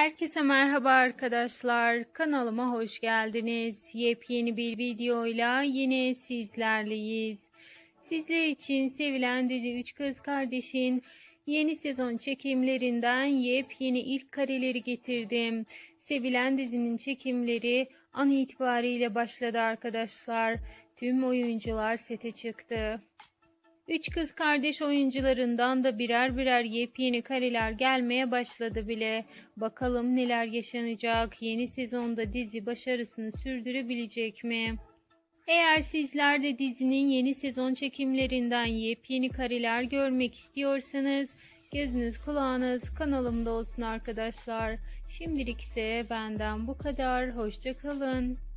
Herkese merhaba arkadaşlar. Kanalıma hoş geldiniz. Yepyeni bir videoyla yine sizlerleyiz. Sizler için sevilen dizi Üç Kız Kardeş'in yeni sezon çekimlerinden yepyeni ilk kareleri getirdim. Sevilen dizinin çekimleri an itibariyle başladı arkadaşlar. Tüm oyuncular sete çıktı. Üç kız kardeş oyuncularından da birer birer yepyeni kareler gelmeye başladı bile. Bakalım neler yaşanacak, yeni sezonda dizi başarısını sürdürebilecek mi? Eğer sizler de dizinin yeni sezon çekimlerinden yepyeni kareler görmek istiyorsanız gözünüz kulağınız kanalımda olsun arkadaşlar. Şimdilik ise benden bu kadar. Hoşçakalın.